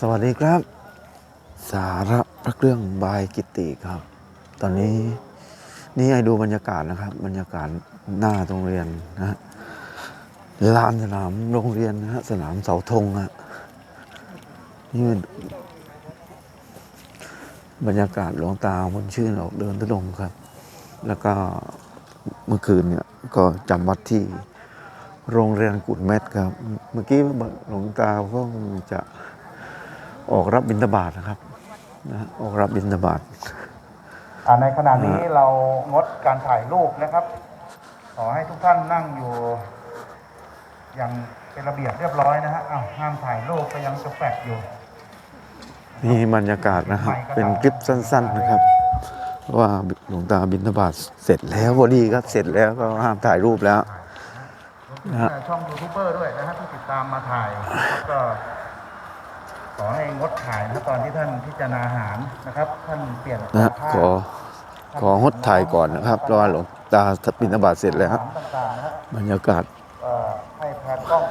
สวัสดีครับ สาระพระเครื่องบายกิติครับ ตอนนี้นี่ให้ดูบรรยากาศนะครับ บรรยากาศหน้าโรงเรียนนะฮะลานสนามโรงเรียนนะฮะสนามเสาธงฮะนี่นบรรยากาศหลวงตาบนชื่นออกเดินทุดงค์ครับ แล้วก็เมื่อคืนเนี่ยก็จำวัดที่โรงเรียนกุดเม็ดครับ เมื่อกี้หลวงตาเพิ่งจะ ออกรับบิณฑบาตนะครับนะฮะออกรับบิณฑบาตอ่าในขณะนี้เรางดการถ่ายรูปนะครับ ขอให้ทุกท่านนั่งอยู่ อย่างเป็นระเบียบเรียบร้อยนะฮะอ้าวห้ามถ่ายรูปก็ยังจะแฟดอยู่นี่บรรยากาศนะครับ เป็นคลิปสั้น ๆนะครับ ว่าหลวงตาบิณฑบาตเสร็จแล้วพอดีครับเสร็จแล้วก็ห้ามถ่ายรูปแล้วนะฮะช่องยูทูบเบอร์ด้วยนะฮะที่ติดตามมาถ่ายแล้วก็ ขอให้งดถ่ายนะตอนที่ท่านพิจารณาอาหารนะครับ ท่านเปลี่ยนนะครับ ขอของดถ่ายก่อนนะครับเพราะว่าหลวงตาบิณบาตเสร็จแล้ว บรรยากาศ ให้แพากล้อง